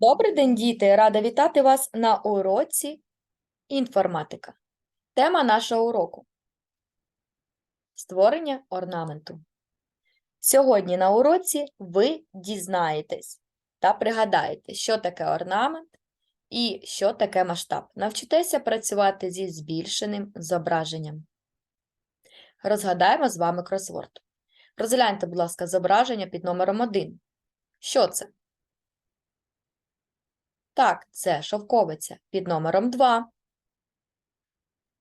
Добрий день, діти! Рада вітати вас на уроці інформатика. Тема нашого уроку створення орнаменту. Сьогодні на уроці ви дізнаєтесь та пригадаєте, що таке орнамент і що таке масштаб. Навчитеся працювати зі збільшеним зображенням. Розгадаємо з вами кросворд. Розгляньте, будь ласка, зображення під номером 1. Що це? Так, це шовковиця під номером 2.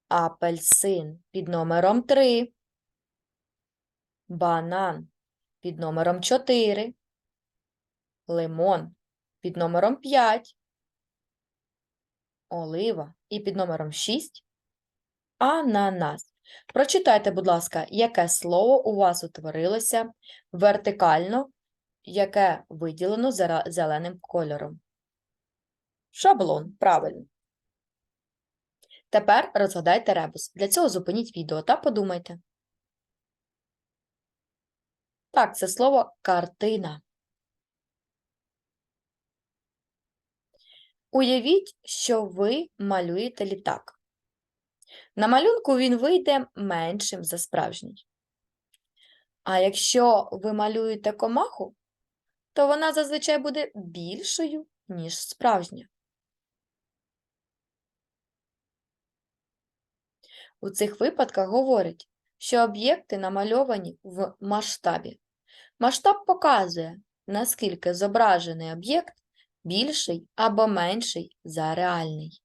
Апельсин під номером 3. Банан під номером 4. Лимон під номером 5. Олива і під номером 6. Ананас. Прочитайте, будь ласка, яке слово у вас утворилося вертикально, яке виділено зеленим кольором. Шаблон, правильно. Тепер розгадайте ребус. Для цього зупиніть відео та подумайте. Так, це слово картина. Уявіть, що ви малюєте літак. На малюнку він вийде меншим за справжній. А якщо ви малюєте комаху, то вона зазвичай буде більшою, ніж справжня. У цих випадках говорять, що об'єкти намальовані в масштабі. Масштаб показує, наскільки зображений об'єкт більший або менший за реальний.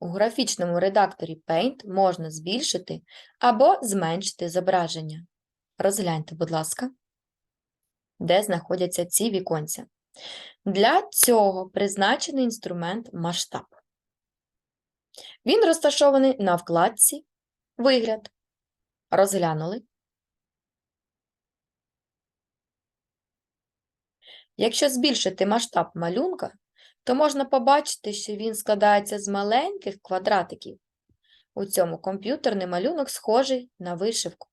У графічному редакторі Paint можна збільшити або зменшити зображення. Розгляньте, будь ласка, де знаходяться ці віконця. Для цього призначений інструмент масштаб. Він розташований на вкладці Вигляд. Розглянули. Якщо збільшити масштаб малюнка, то можна побачити, що він складається з маленьких квадратиків. У цьому комп'ютерний малюнок схожий на вишивку,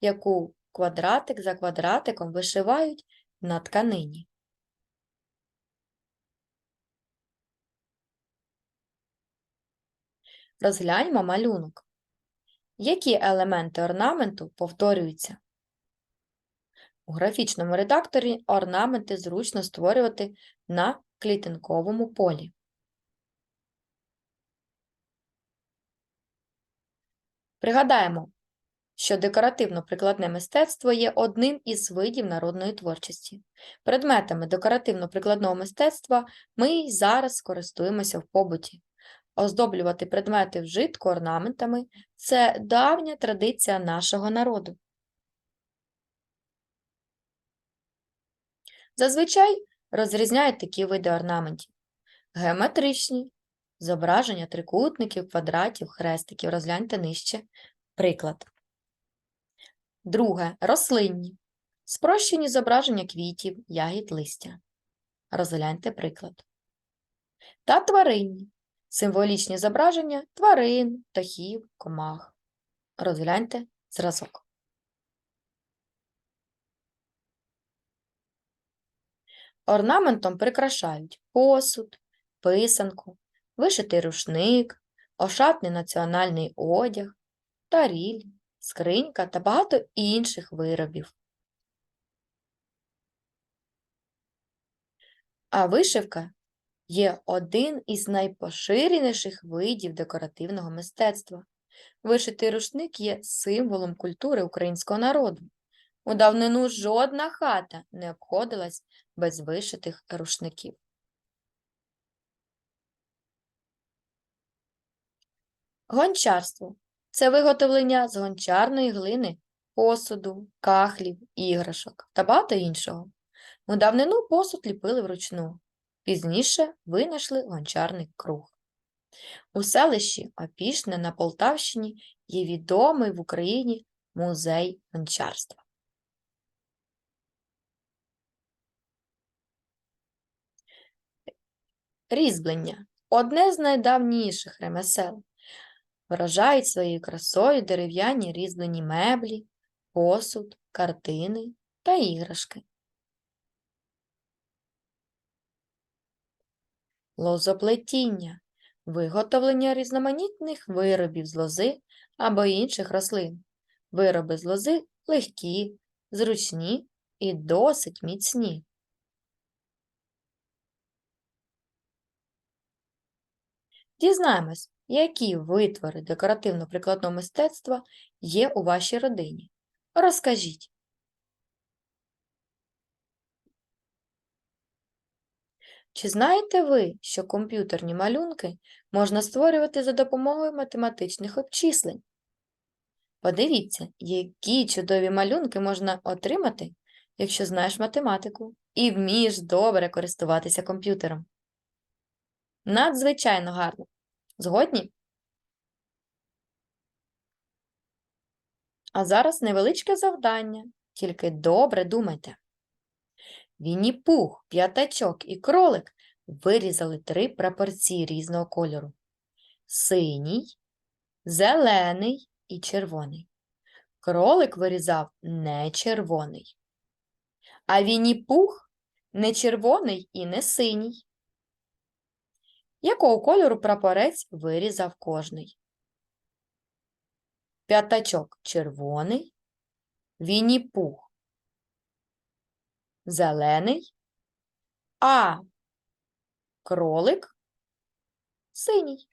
яку квадратик за квадратиком вишивають на тканині. Розгляньмо малюнок. Які елементи орнаменту повторюються? У графічному редакторі орнаменти зручно створювати на клітинковому полі. Пригадаємо, що декоративно-прикладне мистецтво є одним із видів народної творчості. Предметами декоративно-прикладного мистецтва ми й зараз користуємося в побуті. Оздоблювати предмети вжитку орнаментами – це давня традиція нашого народу. Зазвичай розрізняють такі види орнаментів. Геометричні, зображення трикутників, квадратів, хрестиків. Розгляньте нижче приклад. Друге – рослинні. Спрощені зображення квітів, ягід, листя. Розгляньте приклад. Та тваринні. Символічні зображення тварин, птахів, комах. Розгляньте зразок. Орнаментом прикрашають посуд, писанку, вишитий рушник, ошатний національний одяг, таріль, скринька та багато інших виробів. А вишивка є один із найпоширеніших видів декоративного мистецтва. Вишитий рушник є символом культури українського народу. У давнину жодна хата не обходилась без вишитих рушників. Гончарство це виготовлення з гончарної глини, посуду, кахлів, іграшок та багато іншого. У давнину посуд ліпили вручну, пізніше винайшли гончарний круг. У селищі Опішне на Полтавщині є відомий в Україні музей гончарства. Різьблення одне з найдавніших ремесел. Вражають своєю красою дерев'яні різьблені меблі, посуд, картини та іграшки. Лозоплетіння, виготовлення різноманітних виробів з лози або інших рослин. Вироби з лози легкі, зручні і досить міцні. Дізнаємось, які витвори декоративно-прикладного мистецтва є у вашій родині. Розкажіть. Чи знаєте ви, що комп'ютерні малюнки можна створювати за допомогою математичних обчислень? Подивіться, які чудові малюнки можна отримати, якщо знаєш математику і вмієш добре користуватися комп'ютером. Надзвичайно гарно. Згодні? А зараз невеличке завдання, тільки добре думайте. Вінні-Пух, п'ятачок і кролик вирізали три прапорці різного кольору: синій, зелений і червоний. Кролик вирізав не червоний. А Вінні-Пух не червоний і не синій. Якого кольору прапорець вирізав кожний? П'ятачок червоний, Вінні-Пух зелений, а кролик синій.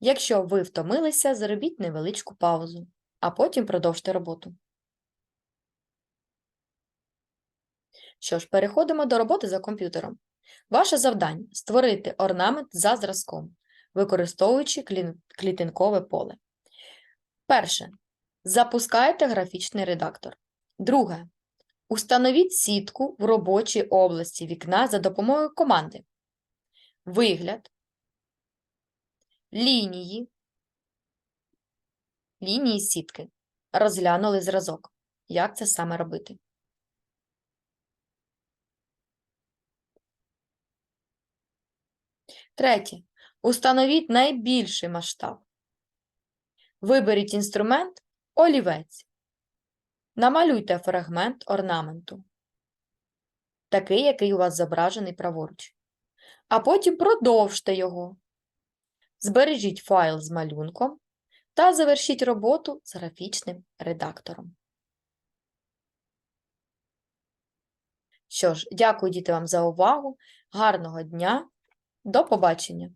Якщо ви втомилися, зробіть невеличку паузу, а потім продовжте роботу. Що ж, переходимо до роботи за комп'ютером. Ваше завдання – створити орнамент за зразком, використовуючи клітинкове поле. Перше. Запускайте графічний редактор. Друге. Установіть сітку в робочій області вікна за допомогою команди. Вигляд. Лінії. Лінії сітки. Розглянули зразок. Як це саме робити? Третє. Установіть найбільший масштаб. Виберіть інструмент олівець. Намалюйте фрагмент орнаменту, такий, який у вас зображений праворуч. А потім продовжте його. Збережіть файл з малюнком та завершіть роботу з графічним редактором. Що ж, дякую діти вам за увагу. Гарного дня. До побачення!